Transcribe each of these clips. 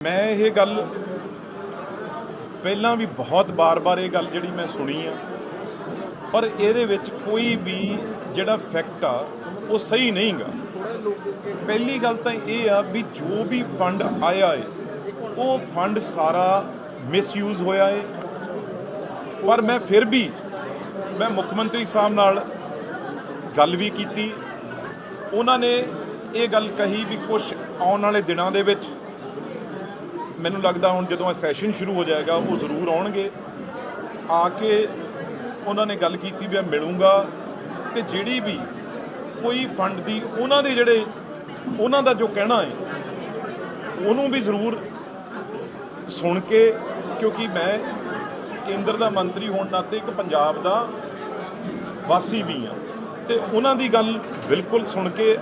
ਮੈਂ ਇਹ ਗੱਲ ਪਹਿਲਾਂ ਵੀ ਬਹੁਤ ਬਾਰ-ਬਾਰ ਇਹ ਗੱਲ ਜਿਹੜੀ ਮੈਂ ਸੁਣੀ ਆ, ਪਰ ਇਹਦੇ ਵਿੱਚ ਕੋਈ ਵੀ ਜਿਹੜਾ ਫੈਕਟ ਆ, ਉਹ ਸਹੀ ਨਹੀਂਗਾ ਪਹਿਲੀ ਗੱਲ ਤਾਂ ਇਹ ਆ ਵੀ ਜੋ ਵੀ ਫੰਡ ਆਇਆ ਏ, ਉਹ ਫੰਡ ਸਾਰਾ ਮਿਸਯੂਜ਼ ਹੋਇਆ ਏ। ਪਰ ਮੈਂ ਫਿਰ ਵੀ ਮੈਂ ਮੁੱਖ ਮੰਤਰੀ ਸਾਹਿਬ ਨਾਲ ਗੱਲ ਵੀ ਕੀਤੀ। ਉਹਨਾਂ ਨੇ ਇਹ ਗੱਲ ਕਹੀ ਵੀ ਕੁਝ ਆਉਣ ਵਾਲੇ ਦਿਨਾਂ ਦੇ ਵਿੱਚ ਮੈਨੂੰ ਲੱਗਦਾ ਹੁਣ ਜਦੋਂ ਇਹ ਸੈਸ਼ਨ ਸ਼ੁਰੂ ਹੋ ਜਾਏਗਾ, ਉਹ ਜ਼ਰੂਰ ਆਉਣਗੇ। ਆ ਕੇ ਉਹਨਾਂ ਨੇ ਗੱਲ ਕੀਤੀ ਵੀ ਮੈਂ ਮਿਲੂੰਗਾ ਤੇ ਜਿਹੜੀ ਵੀ ਕੋਈ ਫੰਡ ਦੀ ਉਹਨਾਂ ਦੇ ਜਿਹੜੇ ਉਹਨਾਂ ਦਾ ਜੋ ਕਹਿਣਾ ਹੈ, ਉਹਨੂੰ ਵੀ ਜ਼ਰੂਰ ਸੁਣ ਕੇ, ਕਿਉਂਕਿ ਮੈਂ ਕੇਂਦਰ ਦਾ ਮੰਤਰੀ ਹੋਣ ਨਾਤੇ ਇੱਕ ਪੰਜਾਬ ਦਾ ਵਾਸੀ ਵੀ ਆ ਤੇ ਉਹਨਾਂ ਦੀ ਗੱਲ ਬਿਲਕੁਲ ਸੁਣ ਕੇ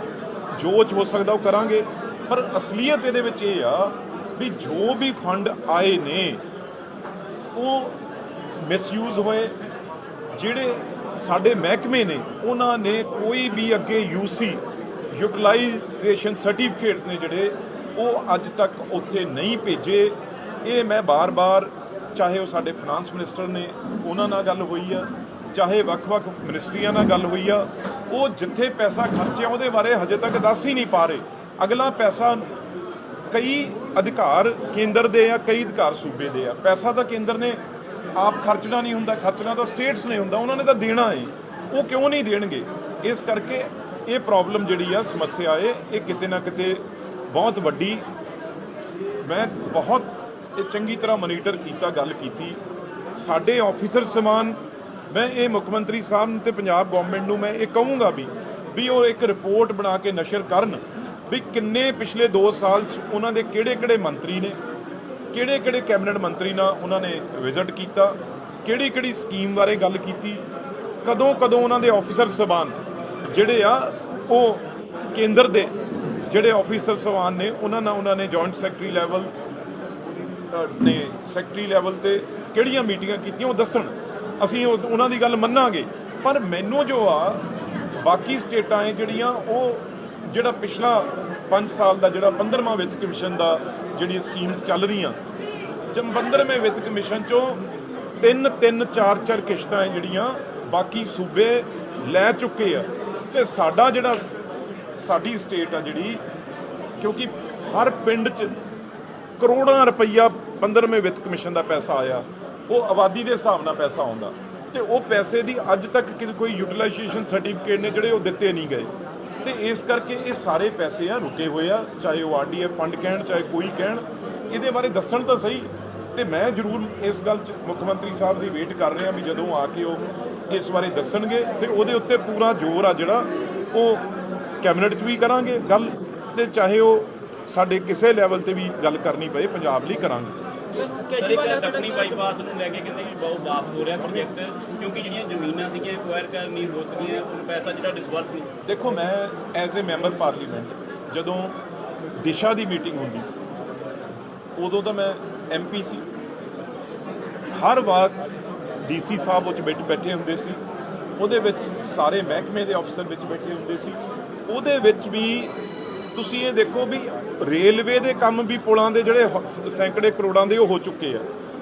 ਜੋ ਹੋ ਸਕਦਾ ਉਹ ਕਰਾਂਗੇ। ਪਰ ਅਸਲੀਅਤ ਇਹਦੇ ਵਿੱਚ ਇਹ ਆ ਵੀ ਜੋ ਵੀ ਫੰਡ ਆਏ ਨੇ, ਉਹ ਮਿਸਯੂਜ਼ ਹੋਏ, ਜਿਹੜੇ ਸਾਡੇ ਮਹਿਕਮੇ ਨੇ, ਉਹਨਾਂ ਨੇ ਕੋਈ ਵੀ ਅੱਗੇ ਯੂਸੀ ਯੂਟਿਲਾਈਜੇਸ਼ਨ ਸਰਟੀਫਿਕੇਟ ਨੇ ਜਿਹੜੇ, ਉਹ ਅੱਜ ਤੱਕ ਉੱਥੇ ਨਹੀਂ ਭੇਜੇ। ਇਹ ਮੈਂ ਬਾਰ-ਬਾਰ, ਚਾਹੇ ਉਹ ਸਾਡੇ ਫਾਈਨਾਂਸ ਮਿਨਿਸਟਰ ਨੇ, ਉਹਨਾਂ ਨਾਲ ਗੱਲ ਹੋਈ ਆ, ਚਾਹੇ ਵੱਖ-ਵੱਖ ਮਿਨਿਸਟਰੀਆਂ ਨਾਲ ਗੱਲ ਹੋਈ ਆ, ਉਹ ਜਿੱਥੇ ਪੈਸਾ ਖਰਚਿਆ ਉਹਦੇ ਬਾਰੇ ਹਜੇ ਤੱਕ ਦੱਸ ਹੀ ਨਹੀਂ ਪਾ ਰਹੇ। ਅਗਲਾ ਪੈਸਾ ਕਈ ਅਧਿਕਾਰ ਕੇਂਦਰ ਦੇ ਆ, ਕਈ ਅਧਿਕਾਰ ਸੂਬੇ ਦੇ ਆ। ਪੈਸਾ ਤਾਂ ਕੇਂਦਰ ਨੇ ਆਪ ਖਰਚਣਾ ਨਹੀਂ ਹੁੰਦਾ, ਖਰਚਣਾ ਤਾਂ ਸਟੇਟਸ ਨੇ ਹੁੰਦਾ, ਉਹਨਾਂ ਨੇ ਤਾਂ ਦੇਣਾ ਹੈ ਉਹ ਕਿਉਂ ਨਹੀਂ ਦੇਣਗੇ? ਇਸ ਕਰਕੇ ਇਹ ਪ੍ਰੋਬਲਮ ਜਿਹੜੀ ਆ, ਸਮੱਸਿਆ ਏ, ਇਹ ਕਿਤੇ ਨਾ ਕਿਤੇ ਬਹੁਤ ਵੱਡੀ। ਮੈਂ ਬਹੁਤ ਇਹ ਚੰਗੀ ਤਰ੍ਹਾਂ ਮੋਨੀਟਰ ਕੀਤਾ, ਗੱਲ ਕੀਤੀ। ਸਾਡੇ ਆਫੀਸਰ ਸਮਾਨ, ਮੈਂ ਇਹ ਮੁੱਖ ਮੰਤਰੀ ਸਾਹਿਬ ਨੂੰ ਤੇ ਪੰਜਾਬ ਗਵਰਨਮੈਂਟ ਨੂੰ ਮੈਂ ਇਹ ਕਹੂੰਗਾ ਵੀ ਵੀ ਉਹ ਇੱਕ ਰਿਪੋਰਟ ਬਣਾ ਕੇ ਨਸ਼ਰ ਕਰਨ। ਵੀ ਕਿੰਨੇ ਪਿਛਲੇ 2 ਸਾਲ ਚ ਉਹਨਾਂ ਦੇ ਕਿਹੜੇ-ਕਿਹੜੇ ਮੰਤਰੀ ਨੇ, ਕਿਹੜੇ-ਕਿਹੜੇ ਕੈਬਨਿਟ ਮੰਤਰੀ ਨਾਲ ਉਹਨਾਂ ਨੇ ਵਿਜ਼ਿਟ ਕੀਤਾ, ਕਿਹੜੀ-ਕਿਹੜੀ ਸਕੀਮ ਬਾਰੇ ਗੱਲ ਕੀਤੀ, ਕਦੋਂ-ਕਦੋਂ ਉਹਨਾਂ ਦੇ ਆਫੀਸਰ ਸਬਾਨ ਜਿਹੜੇ ਆ, ਉਹ ਕੇਂਦਰ ਦੇ ਜਿਹੜੇ ਆਫੀਸਰ ਸਬਾਨ ਨੇ, ਉਹਨਾਂ ਨਾਲ ਉਹਨਾਂ ਨੇ ਜੁਆਇੰਟ ਸੈਕਟਰੀ ਲੈਵਲ ਨੇ ਸੈਕਟਰੀ ਲੈਵਲ ਤੇ ਕਿਹੜੀਆਂ ਮੀਟਿੰਗਾਂ ਕੀਤੀਆਂ, ਉਹ ਦੱਸਣ। ਅਸੀਂ ਉਹਨਾਂ ਦੀ ਗੱਲ ਮੰਨਾਂਗੇ। ਪਰ ਮੈਨੂੰ ਜੋ ਆ, ਬਾਕੀ ਸਟੇਟਾਂ ਹੈ ਜਿਹੜੀਆਂ, ਉਹ ਜਿਹੜਾ ਪਿਛਲਾ 5 ਸਾਲ ਦਾ ਜਿਹੜਾ 15ਵਾਂ ਵਿੱਤ ਕਮਿਸ਼ਨ ਦਾ ਜਿਹੜੀ ਸਕੀਮਸ ਚੱਲ ਰਹੀਆਂ ਜਮ 15ਵੇਂ ਵਿੱਤ ਕਮਿਸ਼ਨ ਚੋਂ ਤਿੰਨ ਤਿੰਨ, ਚਾਰ ਚਾਰ ਕਿਸ਼ਤਾਂ ਜਿਹੜੀਆਂ ਬਾਕੀ ਸੂਬੇ ਲੈ ਚੁੱਕੇ ਆ। ਤੇ ਸਾਡਾ ਜਿਹੜਾ, ਸਾਡੀ ਸਟੇਟ ਆ ਜਿਹੜੀ, ਕਿਉਂਕਿ ਹਰ ਪਿੰਡ 'ਚ ਕਰੋੜਾਂ ਰੁਪਈਆ 15ਵੇਂ ਵਿੱਤ ਕਮਿਸ਼ਨ ਦਾ ਪੈਸਾ ਆਇਆ, ਉਹ ਆਬਾਦੀ ਦੇ ਹਿਸਾਬ ਨਾਲ ਪੈਸਾ ਆਉਂਦਾ। ਤੇ ਉਹ ਪੈਸੇ ਦੀ ਅੱਜ ਤੱਕ ਕਿ- ਕੋਈ ਯੂਟਿਲਾਈਜੇਸ਼ਨ ਸਰਟੀਫਿਕੇਟ ਨੇ ਜਿਹੜੇ ਉਹ ਦਿੱਤੇ ਨਹੀਂ ਗਏ। ਤੇ ਇਸ ਕਰਕੇ ਇਹ ਸਾਰੇ ਪੈਸੇ ਆ ਰੁਕੇ ਹੋਏ ਆ, ਚਾਹੇ ਉਹ ਆਰਡੀਐਫ ਫੰਡ ਕਹਿਣ, ਚਾਹੇ ਕੋਈ ਕਹਿਣ, ਇਹਦੇ ਬਾਰੇ ਦੱਸਣ ਤਾਂ ਸਹੀ। ਤੇ ਮੈਂ ਜ਼ਰੂਰ ਇਸ ਗੱਲ 'ਚ ਮੁੱਖ ਮੰਤਰੀ ਸਾਹਿਬ ਦੀ ਵੇਟ ਕਰ ਰਿਹਾ ਵੀ ਜਦੋਂ ਆ ਕੇ ਉਹ ਇਸ ਬਾਰੇ ਦੱਸਣਗੇ ਤੇ ਉਹਦੇ ਉੱਤੇ ਪੂਰਾ ਜ਼ੋਰ ਆ ਜਿਹੜਾ ਉਹ ਕੈਬਨਿਟ 'ਚ ਵੀ ਕਰਾਂਗੇ। ਗੱਲ ਤੇ ਚਾਹੇ ਉਹ ਸਾਡੇ ਕਿਸੇ ਲੈਵਲ ਤੇ ਵੀ ਗੱਲ ਕਰਨੀ ਪਏ, ਪੰਜਾਬ ਲਈ ਕਰਾਂਗੇ। ਸਰ ਦੱਖਣੀ ਬਾਈਪਾਸ ਨੂੰ ਲੈ ਕੇ ਕਹਿੰਦੇ ਵੀ ਬਹੁਤ ਵਾਪਸ ਹੋ ਰਿਹਾ ਪ੍ਰੋਜੈਕਟ ਕਿਉਂਕਿ ਜਿਹੜੀਆਂ ਜ਼ਮੀਨਾਂ ਸੀਗੀਆਂ ਐਕਵਾਇਰ ਕਰਨੀ ਹੋ ਸਕੀਆਂ ਉਹ ਪੈਸਾ ਜਿਹੜਾ ਡਿਸਬਰਸ ਨਹੀਂ ਦੇਖੋ, ਮੈਂ ਐਜ਼ ਅ ਮੈਂਬਰ ਪਾਰਲੀਮੈਂਟ ਜਦੋਂ ਦਿਸ਼ਾ ਦੀ ਮੀਟਿੰਗ ਹੁੰਦੀ ਸੀ, ਉਦੋਂ ਤਾਂ ਮੈਂ ਐਮਪੀ ਸੀ। ਹਰ ਵਕਤ ਡੀਸੀ ਸਾਹਿਬ ਉੱਚ ਬੈਠ ਬੈਠੇ ਹੁੰਦੇ ਸੀ। ਉਹਦੇ ਵਿੱਚ ਸਾਰੇ ਮਹਿਕਮੇ ਦੇ ਅਫਸਰ ਵਿੱਚ ਬੈਠੇ ਹੁੰਦੇ ਸੀ। ਉਹਦੇ ਵਿੱਚ ਵੀ ਤੁਸੀਂ ਇਹ ਦੇਖੋ ਵੀ ਰੇਲਵੇ ਦੇ ਕੰਮ ਵੀ ਪੁਲਾਂ ਦੇ ਜਿਹੜੇ ਹ- ਸੈਂਕੜੇ ਕਰੋੜਾਂ ਦੇ ਉਹ ਹੋ ਚੁੱਕੇ ਆ।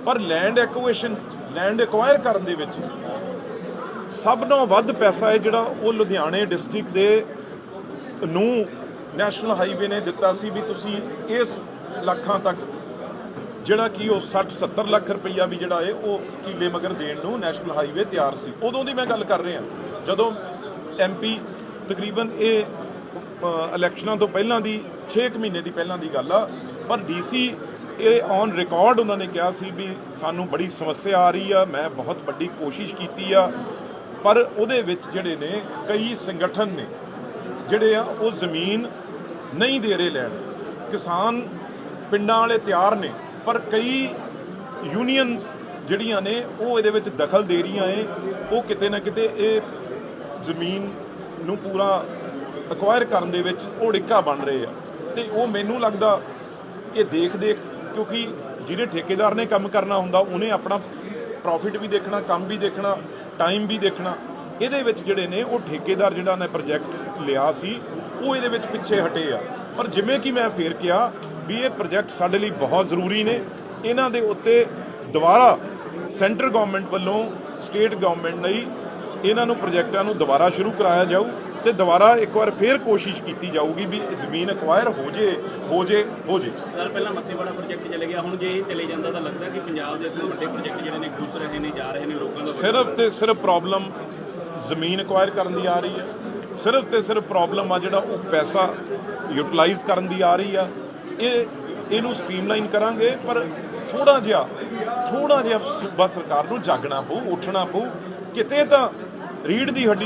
ਪਰ ਲੈਂਡ ਐਕੁਏਸ਼ਨ ਲੈਂਡ ਐਕਵਾਇਰ ਕਰਨ ਦੇ ਵਿੱਚ ਸਭ ਨਾਲੋਂ ਵੱਧ ਪੈਸਾ ਹੈ ਜਿਹੜਾ ਉਹ ਲੁਧਿਆਣੇ ਡਿਸਟ੍ਰਿਕਟ ਦੇ ਨੂੰ ਨੈਸ਼ਨਲ ਹਾਈਵੇ ਨੇ ਦਿੱਤਾ ਸੀ ਵੀ ਤੁਸੀਂ ਇਸ ਲੱਖਾਂ ਤੱਕ ਜਿਹੜਾ ਕਿ ਉਹ 60 70 ਲੱਖ ਰੁਪਈਆ ਵੀ ਜਿਹੜਾ ਹੈ ਉਹ ਕੀਲੇ ਮਗਰ ਦੇਣ ਨੂੰ ਨੈਸ਼ਨਲ ਹਾਈਵੇ ਤਿਆਰ ਸੀ। ਉਦੋਂ ਦੀ ਮੈਂ ਗੱਲ ਕਰ ਰਿਹਾ। ਜਦੋਂ ਐਮਪੀ ਤਕਰੀਬਨ ਇਹ ਇਲੈਕਸ਼ਨਾਂ ਤੋਂ ਪਹਿਲਾਂ ਦੀ 6 ਮਹੀਨੇ ਦੀ ਪਹਿਲਾਂ ਦੀ ਗੱਲ ਆ। ਪਰ ਡੀਸੀ ਇਹ ਔਨ ਰਿਕਾਰਡ ਉਹਨਾਂ ਨੇ ਕਿਹਾ ਸੀ ਵੀ ਸਾਨੂੰ ਬੜੀ ਸਮੱਸਿਆ ਆ ਰਹੀ ਆ, ਮੈਂ ਬਹੁਤ ਵੱਡੀ ਕੋਸ਼ਿਸ਼ ਕੀਤੀ ਆ। ਪਰ ਉਹਦੇ ਵਿੱਚ ਜਿਹੜੇ ਨੇ, ਕਈ ਸੰਗਠਨ ਨੇ, ਜਿਹੜੇ ਆ, ਉਹ ਜ਼ਮੀਨ ਨਹੀਂ ਦੇ ਰਹੇ ਲੈਣ। ਕਿਸਾਨ ਪਿੰਡਾਂ ਵਾਲੇ ਤਿਆਰ ਨੇ, ਪਰ ਕਈ ਯੂਨੀਅਨ ਜਿਹੜੀਆਂ ਨੇ, ਉਹ ਇਹਦੇ ਵਿੱਚ ਦਖਲ ਦੇ ਰਹੀਆਂ ਏ। ਉਹ ਕਿਤੇ ਨਾ ਕਿਤੇ ਇਹ ਜ਼ਮੀਨ ਨੂੰ ਪੂਰਾ ਅਕਵਾਇਰ ਕਰਨ ਦੇ ਵਿੱਚ ਉਹ ਡਿੱਕਾ ਬਣ ਰਹੇ ਆ। ਤੇ ਉਹ ਮੈਨੂੰ ਲੱਗਦਾ ਇਹ ਦੇਖ ਦੇਖ, ਕਿਉਂਕਿ ਜਿਹੜੇ ਠੇਕੇਦਾਰ ਨੇ ਕੰਮ ਕਰਨਾ ਹੁੰਦਾ, ਉਹਨੇ ਆਪਣਾ ਪ੍ਰੋਫਿਟ ਵੀ ਦੇਖਣਾ, ਕੰਮ ਵੀ ਦੇਖਣਾ ਟਾਈਮ ਵੀ ਦੇਖਣਾ। ਇਹਦੇ ਵਿੱਚ ਜਿਹੜੇ ਨੇ, ਉਹ ਠੇਕੇਦਾਰ ਜਿਹੜਾ ਨੇ ਪ੍ਰੋਜੈਕਟ ਲਿਆ ਸੀ, ਉਹ ਇਹਦੇ ਵਿੱਚ ਪਿੱਛੇ ਹਟੇ ਆ। ਪਰ ਜਿਵੇਂ ਕਿ ਮੈਂ ਫੇਰ ਕਿਹਾ ਵੀ ਇਹ ਪ੍ਰੋਜੈਕਟ ਸਾਡੇ ਲਈ ਬਹੁਤ ਜ਼ਰੂਰੀ ਨੇ। ਇਹਨਾਂ ਦੇ ਉੱਤੇ ਦੁਬਾਰਾ ਸੈਂਟਰ ਗਵਰਨਮੈਂਟ ਵੱਲੋਂ ਸਟੇਟ ਗਵਰਨਮੈਂਟ ਲਈ ਇਹਨਾਂ ਨੂੰ ਪ੍ਰੋਜੈਕਟਾਂ ਨੂੰ ਦੁਬਾਰਾ ਸ਼ੁਰੂ ਕਰਾਇਆ ਜਾਊ। ਤੇ ਦੁਬਾਰਾ ਇੱਕ ਵਾਰ ਫੇਰ ਕੋਸ਼ਿਸ਼ ਕੀਤੀ ਜਾਊਗੀ ਵੀ ਜ਼ਮੀਨ ਐਕਵਾਇਰ ਹੋ ਜੇ ਹੋ ਜੇ ਹੋ ਜੇ। ਸਰ ਪਹਿਲਾਂ ਮੱਤੇਵਾੜਾ ਪ੍ਰੋਜੈਕਟ ਚਲੇ ਗਿਆ ਹੁਣ ਜੇ ਇਹ ਚਲੇ ਜਾਂਦਾ ਤਾਂ ਲੱਗਦਾ ਕਿ ਪੰਜਾਬ ਦੇ ਇੱਥੇ ਵੱਡੇ ਪ੍ਰੋਜੈਕਟ ਜਿਹੜੇ ਨੇ ਘੁਸ ਰਹੇ ਨੇ ਜਾ ਰਹੇ ਨੇ ਲੋਕਾਂ ਦਾ ਸਿਰਫ ਤੇ ਸਿਰਫ ਪ੍ਰੋਬਲਮ ਜ਼ਮੀਨ ਐਕਵਾਇਰ ਕਰਨ ਦੀ ਆ ਰਹੀ ਹੈ। ਸਿਰਫ ਤੇ ਸਿਰਫ ਪ੍ਰੋਬਲਮ ਆ ਜਿਹੜਾ ਉਹ ਪੈਸਾ ਯੂਟਿਲਾਈਜ਼ ਕਰਨ ਦੀ ਆ ਰਹੀ ਆ। ਇਹ ਇਹਨੂੰ ਸਟ੍ਰੀਮਲਾਈਨ ਕਰਾਂਗੇ ਪਰ ਥੋੜਾ ਜਿਹਾ ਥੋੜਾ ਜਿਹਾ ਸੂਬਾ ਸਰਕਾਰ ਨੂੰ ਜਾਗਣਾ ਪਊ ਉੱਠਣਾ ਪਊ। ਕਿਤੇ ਤਾਂ ਰੀੜ ਦੀ ਹੱਡੀ